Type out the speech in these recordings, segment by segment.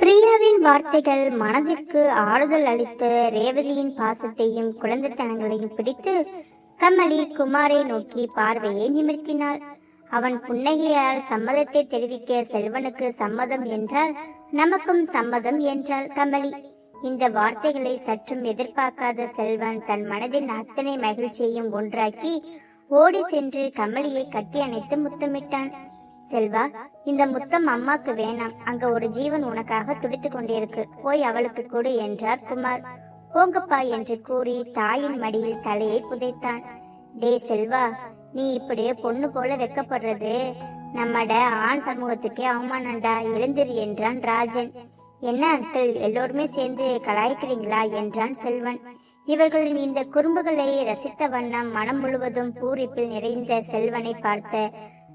பிரியாவின் வார்த்தைகள் மனதிற்கு ஆறுதல் அளித்து ரேவதியின் பாசத்தையும் குழந்தைத்தனங்களையும் பிடித்து கமலி குமாரை நோக்கி பார்வையை நிமிர்த்தினாள். அவன் புன்னகையால் சம்மதத்தை தெரிவிக்க செல்வனுக்கு சம்மதம் என்றால் நமக்கும் சம்மதம் என்றாள் கமலி. இந்த வார்த்தைகளை சற்றும் எதிர்பார்க்காத செல்வன் தன் மனதின் அத்தனை மகிழ்ச்சியையும் ஒன்றாக்கி ஓடி சென்று கமலியை கட்டி அணைத்து முத்தமிட்டான். செல்வா இந்த முத்தம் அம்மாக்கு வேணாம். அங்க ஒரு ஜீவன் உனக்காக துடித்துக் கொண்டிருக்கு. போய் அவளுக்கு கொடு என்றார் குமார். போங்கப்பா என்று கூறி தாயின் மடியில் தலையை புதைத்தான். டே செல்வா நீ இப்படியே பொண்ணு போல வெக்கப்படுறது. நம்மட ஆண் சமூகத்துக்கே அவமானண்டா எழுந்திரு என்றான் ராஜன். என்ன அங்கிள் எல்லோருமே சேர்ந்து கலாய்க்கிறீங்களா என்றான் செல்வன். இவர்களின் இந்த குறும்புகளை ரசித்த வண்ணம் மனம் முழுவதும் பூரிப்பில் நிறைந்த செல்வனை பார்த்த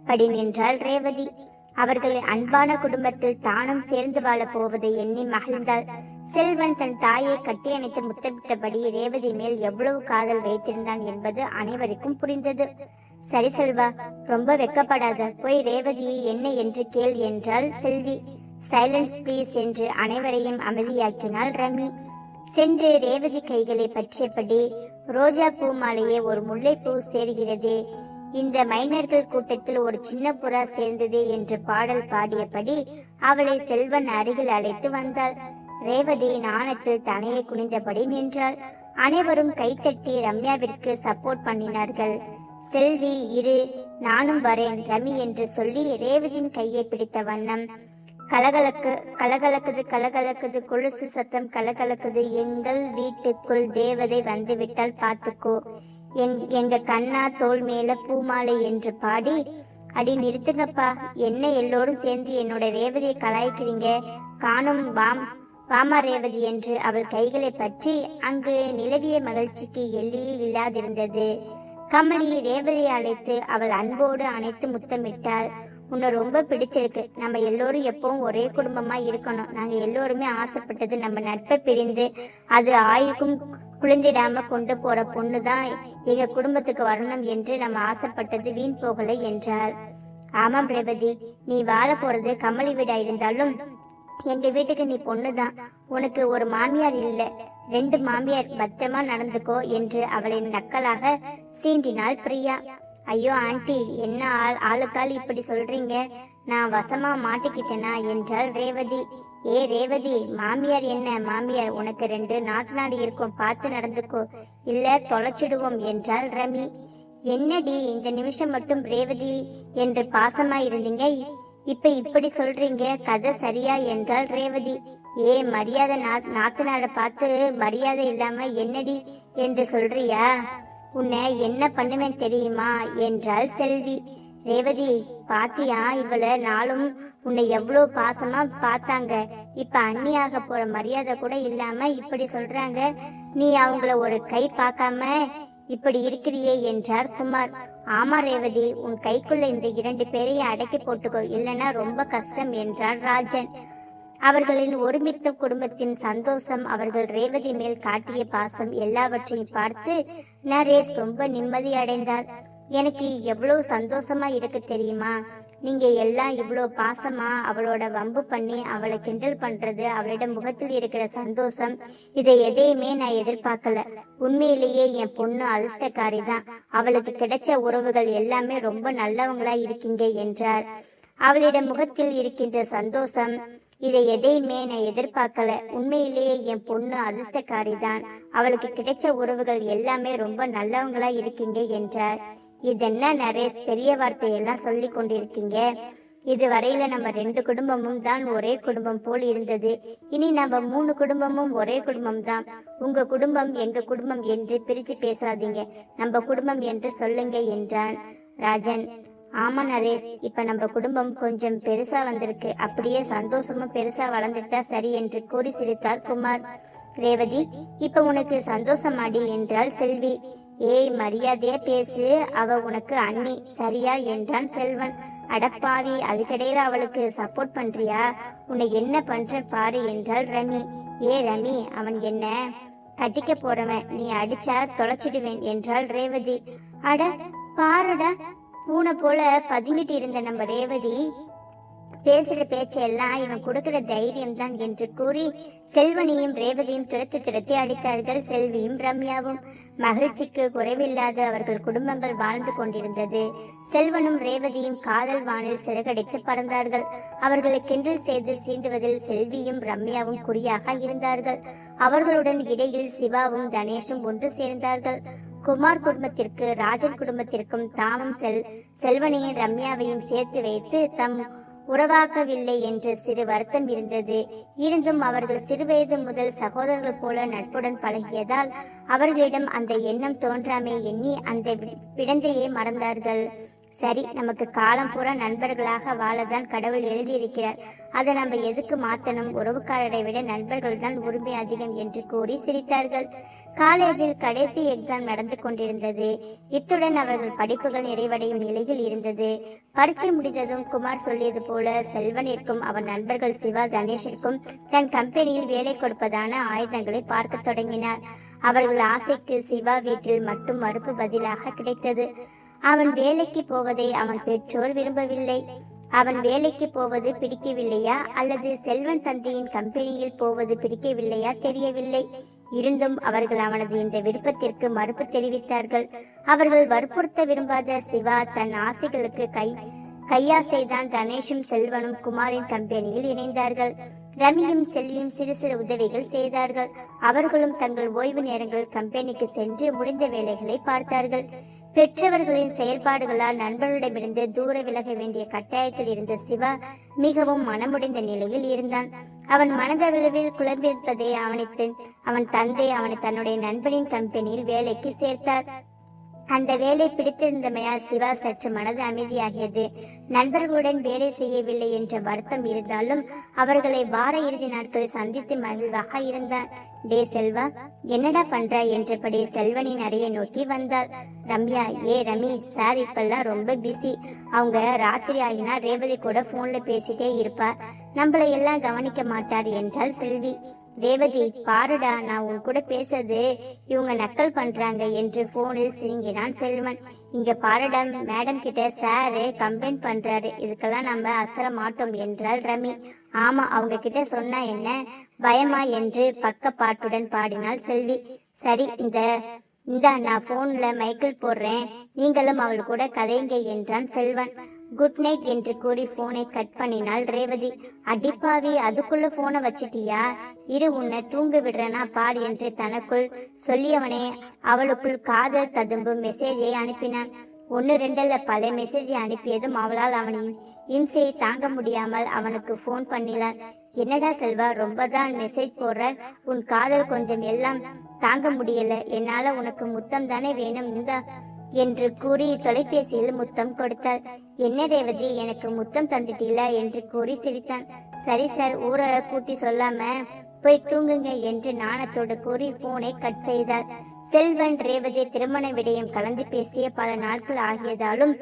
படி நின்றாள் ரேவதி. அவர்கள் அன்பான குடும்பத்தில் தானும் சேர்ந்து வாழப் போவதை எண்ணி மகிழ்ந்தாள். செல்வன் தன் தாயை கட்டியணைத்து முத்தமிட்டபடி ரேவதி மேல் எவ்வளவு காதல் வைத்திருந்தான் என்பது அனைவருக்கும் புரிந்தது. சரி செல்வா ரொம்ப வெக்கப்படாத போய் ரேவதியை என்ன என்று கேள் என்றாள் செல்வி. சைலன்ஸ் ப்ளீஸ் என்று அனைவரையும் அமைதியாக்கினாள் ரமி. சென்று ரேவதி கைகளை பற்றியபடி ரோஜா பூ மாலையே ஒரு முல்லைப்பூ சேர்கிறதே இந்த மைனர்கள் கூட்டத்தில் ஒரு சின்ன புறா சேர்ந்தது என்று பாடல் பாடியபடி அவளை செல்வன் அருகில் அழைத்து வந்தாள். ரேவதி ஆணத்தில் தலையை குனிந்தபடி நின்றாள். அனைவரும் கைத்தட்டி ரம்யாவிற்கு சப்போர்ட் பண்ணினார்கள். செல்வி இரு நானும் வரேன் ரமி என்று சொல்லி ரேவதியின் கையை பிடித்த வண்ணம். கலகலக்கு கலகலக்குது கலகலக்குது கொலுசு சத்தம் கலகலக்குது எங்கள் வீட்டுக்குள் தேவதை வந்துவிட்டால் பார்த்துக்கோ. எங் எங்க கண்ணா தோல் மேல பூமாலை என்று பாடி அடி நிறுத்துங்கப்பா என்ன எல்லோரும் சேர்ந்து என்னோட ரேவதியை கலாய்க்கிறீங்க. காணும் வாம் வாமா ரேவதி என்று அவள் கைகளை பற்றி அங்கு நிலவிய மகிழ்ச்சிக்கு எல்லையே இல்லாதிருந்தது. கமலி ரேவதியை அழைத்து அவள் அன்போடு அணைத்து முத்தமிட்டாள். உன்னை ரொம்ப பிடிச்சிருக்கு. நம்ம எல்லோரும் எப்பவும் ஒரே குடும்பமா இருக்கணும். நாங்க எல்லோருமே ஆசைப்பட்டது நம்ம நட்பை பிரிந்து அது ஆயுக்கும் குளிந்திடாம கொண்டு போற பொண்ணு தான் எங்க குடும்பத்துக்கு வரணும் என்று நம்ம ஆசைப்பட்டது வீண் போகலை என்றாள். ஆமாம் ரேவதி நீ வாழ போறது கமலி வீடா இருந்தாலும் எங்க வீட்டுக்கு நீ பொண்ணுதான். உனக்கு ஒரு மாமியார் இல்ல. ரெண்டு மாமியார் பத்திரமா நடந்துக்கோ என்று அவளின் நக்கலாக சீண்டினாள் பிரியா. ஐயோ ஆண்டி என்ன ஆள் ஆளுக்கால் இப்படி சொல்றீங்க? நான் வசமா மாட்டிக்கிட்டேனா என்றாள் ரேவதி. ஏ ரேவதி மாமியார் என்ன? மாமியார் உனக்கு ரெண்டு நாட்டு நாடு இருக்கும் பார்த்து நடந்துக்கோ. இல்ல தொலைச்சிடுவோம் என்றாள் ரமி. என்னடி இந்த நிமிஷம் மட்டும் ரேவதி என்று பாசமா இருந்தீங்க? இப்ப இப்படி சொல்றீங்க கதை சரியா என்றாள் ரேவதி. ஏ மரியாதை நாத்து நாட பார்த்து மரியாதை இல்லாம என்னடி என்று சொல்றியா? உன்னை என்ன பண்ணுவேன் தெரியுமா? என்றாள் செல்வி. ரேவதி பாத்தியா இவள நாளும் உன்னை எவ்வளவு பாசமா பார்த்தாங்க. இப்ப அண்ணியாக போற மரியாதை கூட இல்லாம இப்படி சொல்றாங்க. நீ அவங்கள ஒரு கை பார்க்காம இப்படி இருக்கிறியே என்றார் குமார். ஆமா ரேவதி உன் கைக்குள்ள இந்த இரண்டு பேரையும் அடக்கி போட்டுக்கோ. இல்லைன்னா ரொம்ப கஷ்டம் என்றார் ராஜன். அவர்களின் ஒருமித்த குடும்பத்தின் சந்தோஷம் அவர்கள் ரேவதி மேல் காட்டிய பாசம் எல்லாவற்றையும் பார்த்து நரேஷ் ரொம்ப நிம்மதி அடைந்தார். எனக்கு எவ்வளவு சந்தோஷமா இருக்கு தெரியுமா? நீங்க எல்லாம் இவ்வளோ பாசமா அவளோட வம்பு பண்ணி அவளை கிண்டல் பண்றது அவளிடம் முகத்தில் இருக்கிற சந்தோஷம் இதை எதையுமே நான் எதிர்பார்க்கல. உண்மையிலேயே என் பொண்ணு அதிர்ஷ்டக்காரி தான் அவளுக்கு கிடைச்ச உறவுகள் எல்லாமே ரொம்ப நல்லவங்களா இருக்கீங்க என்றார். அவளிடம் முகத்தில் இருக்கின்ற சந்தோஷம் இதை எதையுமே நான் எதிர்பார்க்கல. உண்மையிலேயே என் பொண்ணு அதிர்ஷ்டக்காரி தான் அவளுக்கு கிடைச்ச உறவுகள் எல்லாமே ரொம்ப நல்லவங்களா இருக்கீங்க என்றார். இதென்ன நரேஷ் பெரிய வார்த்தையெல்லாம் சொல்லி கொண்டிருக்கீங்க? இது வரையில நம்ம ரெண்டு குடும்பமும் தான் ஒரே குடும்பம் போல் இருந்தது. இனி நம்ம மூணு குடும்பமும் ஒரே குடும்பம் தான் உங்க குடும்பம் எங்க குடும்பம் என்று பிரிச்சு பேசாதீங்க. நம்ம குடும்பம் என்று சொல்லுங்க என்றான். ராஜன் ஆமா நரேஷ் இப்ப நம்ம குடும்பம் கொஞ்சம் பெருசா வந்திருக்கு. அப்படியே சந்தோஷமும் பெருசா வளர்ந்துட்டா சரி என்று கூறி சிரித்தார் குமார். ரேவதி இப்ப உனக்கு சந்தோஷமாடி என்றாள் செல்வி. ஏய் மரியாதையா பேசு அவ உனக்கு அண்ணி சரியா என்றான் செல்வன். அடப்பாவி அதுக்கிடையில அவளுக்கு சப்போர்ட் பண்றியா? உன்னை என்ன பண்ற பாரு என்றாள் ரமி. ஏ ரமி அவன் என்ன? கட்டிக்க போறவன் நீ அடிச்சா தொலைச்சிடுவேன் என்றாள் ரேவதி. அட பாருடா பூனை போல பதுங்கிட்டு இருந்த நம்ம ரேவதி பேசுற பேச்செல்லாம் இவன் கொடுக்கிற தைரியம் தான் என்று கூறி செல்வனையும் ரேவதியும் துரத்தி துரத்தி அடித்தார்கள். செல்வியும் ரம்யாவும் மகிழ்ச்சிக்கு குறைவில்லாத அவர்கள் குடும்பங்கள் வாழ்ந்து கொண்டிருந்தது. செல்வனும் ரேவதியும் காதல் வானில் சிறகடித்து பறந்தார்கள். அவர்களை கிண்டல் செய்து சீண்டுவதில் செல்வியும் ரம்யாவும் குறியாக இருந்தார்கள். அவர்களுடன் இடையில் சிவாவும் தனேஷும் ஒன்று சேர்ந்தார்கள். குமார் குடும்பத்திற்கு ராஜன் குடும்பத்திற்கும் தாமும் செல் செல்வனையும் ரம்யாவையும் சேர்த்து வைத்து தம் உறவாக்கவில்லை என்று சிறு வருத்தம் இருந்தது. இருந்தும் அவர்கள் சிறுவயது முதல் சகோதரர்கள் போல நட்புடன் பழகியதால் அவர்களிடம் அந்த எண்ணம் தோன்றாமே எண்ணி அந்த விடந்தையே விடந்தையை மறந்தார்கள். சரி நமக்கு காலம் பூரா நண்பர்களாக வாழதான் கடவுள் எழுதியிருக்கிறார். அதை நம்ம எதுக்கு மாத்தணும்? உறவுக்காரரை விட நண்பர்கள் தான் உரிமை அதிகம் என்று கூறி சிரித்தார்கள். காலேஜில் கடைசி எக்ஸாம் நடந்து கொண்டிருந்தது. இத்துடன் அவர்கள் படிப்புகள் நிறைவடையும் நிலையில் இருந்தது. பரீட்சை முடிந்ததும் குமார் சொல்லியது போல செல்வனிற்கும் அவன் நண்பர்கள் சிவா தனேஷிற்கும் தன் கம்பெனியில் வேலை கொடுப்பதான ஆயுதங்களை பார்க்க தொடங்கினார். அவர்கள் ஆசைக்கு சிவா வீட்டில் மட்டும் மறுப்பு பதிலாக கிடைத்தது. அவன் வேலைக்கு போவதை அவன் பெற்றோர் விரும்பவில்லை. அவன் வேலைக்கு போவது பிடிக்கவில்லையா? அல்லது செல்வன் தந்தையின் கம்பெனியில் போவது பிடிக்கவில்லையா? தெரியவில்லை. இருந்தும் அவர்கள் அவனது இந்த விருப்பத்திற்கு மறுப்பு தெரிவித்தார்கள். அவர்கள் வற்புறுத்த விரும்பாத சிவா தன் ஆசைகளுக்கு கை கையாசைதான் கணேஷும் செல்வனும் குமாரின் கம்பெனியில் இணைந்தார்கள். ரமியும் செல்லியும் சிறு சிறு உதவிகள் செய்தார்கள். அவர்களும் தங்கள் ஓய்வு நேரங்கள் கம்பெனிக்கு சென்று முடிந்த வேலைகளை பார்த்தார்கள். பெற்றவர்களின் செயல்பாடுகளால் நண்பர்களிடமிருந்து தூர விலக வேண்டிய கட்டாயத்தில் இருந்த சிவா மிகவும் மனமுடைந்த நிலையில் இருந்தான். அவன் மனதளவில் குழம்பியிருப்பதை அவனித்து அவன் தந்தை அவனை தன்னுடைய நண்பனின் கம்பெனியில் வேலைக்கு சேர்த்தார். அந்த வேலை பிடித்திருந்தமையால் சிவா சற்று மனது அமைதியாகியது. நண்பர்களுடன் வேலை செய்யவில்லை என்ற வருத்தம் இருந்தாலும் அவர்களை வார இறுதி நாட்களில் சந்தித்து மகிழ்வாக இருந்தான். டே செல்வா என்னடா பண்ற? என்றபடி செல்வனின் அறையை நோக்கி வந்தாள். ரம்யா ஏ ரமி சார் இப்பெல்லாம் ரொம்ப பிஸி. அவங்க ராத்திரி ஆகினா ரேவதி கூட போன்ல பேசிட்டே இருப்பா. நம்மளை எல்லாம் கவனிக்க மாட்டார் என்றாள் செல்வி. ரேவதி பாருடா நான் உன் கூட பேசுறது இவங்க நக்கல் பண்றாங்க என்று போனில் சிரிங்கினான் செல்வன். இங்க பாருடா மேடம் கிட்ட சாரு கம்ப்ளைண்ட் பண்றாரு. இதுக்கெல்லாம் நம்ம அசர மாட்டோம் என்றாள் ரமி. ஆமா அவங்க கிட்ட சொன்னா என்ன? பயமா என்று பக்க பாட்டுடன் பாடினாள் செல்வி. சரி இந்த இந்தா நான் போன்ல மைக்கிள் போடுறேன். நீங்களும் அவள் கூட கதைங்க என்றான் செல்வன். குட் நைட் என்று கூறி போனை கட் பண்ணினாள் ரேவதி. அடிப்பாவி அதுக்குள்ள போனை வச்சிட்டியா? இரு உன்னை தூங்க விடுறனா பார் என்று தனக்குள் சொல்லியவனே அவளுக்குள் காதல் ததும்பும் மெசேஜை அனுப்பினான். ஒன்னு ரெண்டல்ல பல மெசேஜை அனுப்பியதும் அவளால் அவனின் இம்சையை தாங்க முடியாமல் அவனுக்கு ஃபோன் பண்ணினார் என்னடா செல்வா ரொம்ப தான் மெசேஜ் போடுற? உன் காதல் கொஞ்சம் எல்லாம் தாங்க முடியல. என்னால உனக்கு முத்தம் தானே வேணும்? இந்த என்று கூறி தொலைபேசியில் முத்தம் கொடுத்தாள். என்ன ரேவதி எனக்கு முத்தம் தந்துட்டீல? என்று கூறி சிரித்தான். சரி சார் ஊரை கூட்டி சொல்லாம போய் தூங்குங்க என்று நாணத்தோடு கூறி போனை கட் செய்தாள். செல்வன் ரேவதி திருமண விடயம் கலந்து பேசிய பல நாட்கள் ஆகியதாலும்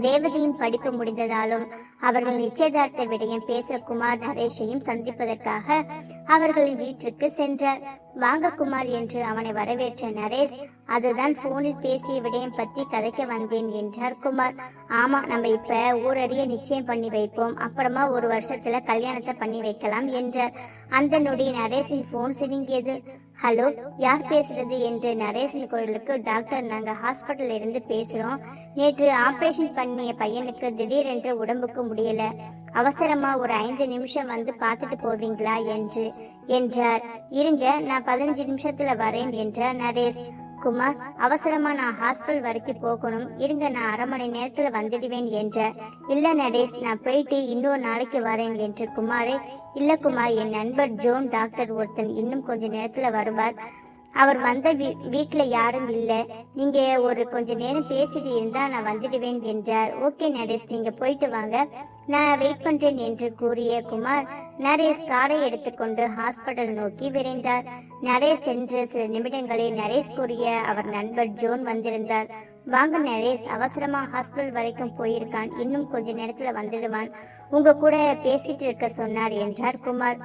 ரேவதியின் படிப்பு முடிந்ததாலும் அவர்கள் நிச்சயதார்த்த விடயம் பேச குமார் நரேஷையும் சந்திப்பதற்காக அவர்களின் வீட்டிற்கு சென்றார். வாங்க குமார் என்று அவனை வரவேற்ற நரேஷ் அதுதான் போனில் பேசிய விடயம் பத்தி கதைக்க வந்தேன் என்றார் குமார். ஆமா நம்ம இப்ப ஊரறிய நிச்சயம் பண்ணி வைப்போம். அப்புறமா ஒரு வருஷத்துல கல்யாணத்தை பண்ணி வைக்கலாம் என்றார். அந்த நொடி நரேஷின் போன் சினுங்கியது. ஹலோ யார் பேசுறது? என்று நரேஷின் குரலுக்கு டாக்டர் நாங்க ஹாஸ்பிட்டல் இருந்து பேசுறோம். நேற்று ஆபரேஷன் பண்ணிய பையனுக்கு திடீரென்று உடம்புக்கு முடியல. அவசரமா ஒரு ஐந்து நிமிஷம் வந்து பார்த்துட்டு போவீங்களா என்று என்றார். இருங்க நான் பதினஞ்சு நிமிஷத்துல வரேன் என்றார் நரேஷ். குமார் அவசரமா நான் ஹாஸ்பிட்டல் வரைக்கும் போகணும். இருங்க நான் அரை மணி நேரத்துல வந்துடுவேன் என்றார். இல்ல நரேஷ் நான் போயிட்டு இன்னொரு நாளைக்கு வரேன் என்று குமாரே. இல்ல குமார் என் நண்பர் ஜோன் டாக்டர் ஒருத்தன் இன்னும் கொஞ்ச நேரத்துல வருவார். அவர் வந்த வீ- வீட்டில் யாரும் இல்ல. நீங்க ஒரு கொஞ்ச நேரம் பேசிட்டு இருந்தா நான் வந்துடுவேன் என்றார். ஓகே நரேஷ் நீங்க போயிட்டு வாங்க. நான் வெயிட் பண்றேன் என்று கூறிய குமார் நரேஷ் காரை எடுத்துக்கொண்டு ஹாஸ்பிட்டல் நோக்கி விரைந்தார். நரேஷ் சென்ற சில நிமிடங்களில் நரேஷ் கூறிய அவர் நண்பர் ஜோன் வந்திருந்தார். வாங்க நரேஷ் அவசரமா ஹாஸ்பிட்டல் வரைக்கும் போயிருக்கான். இன்னும் கொஞ்ச நேரத்துல வந்துடுவான். உங்க கூட பேசிட்டு இருக்க சொன்னார் என்றார் குமார்.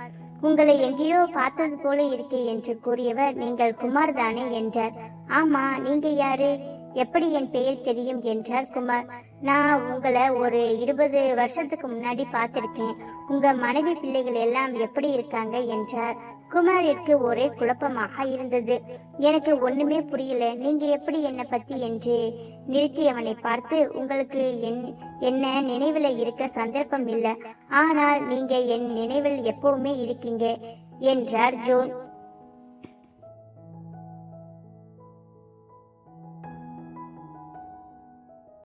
உங்களை எங்கேயோ பார்த்தது போல இருக்கே என்று கூறியவர் நீங்கள் குமார் தானே என்றார். ஆமா நீங்க யாரு? எப்படி என் பெயர் தெரியும்? என்றார் குமார். நான் உங்களை ஒரு இருபது வருஷத்துக்கு முன்னாடி பார்த்திருக்கேன். உங்க மனைவி பிள்ளைகள் எல்லாம் எப்படி இருக்காங்க? என்றார். குமாரிற்கு ஒரே குழப்பமாக இருந்தது. எனக்கு ஒண்ணுமே புரியல. நீங்க எப்படி என்னை பத்தி என்று நிறுத்தியவனை பார்த்து உங்களுக்கு என் என்ன நினைவில் இருக்க சந்தர்ப்பம் இல்லை. ஆனால் நீங்க என் நினைவில் எப்பவுமே இருக்கீங்க என்றார் ஜோன்.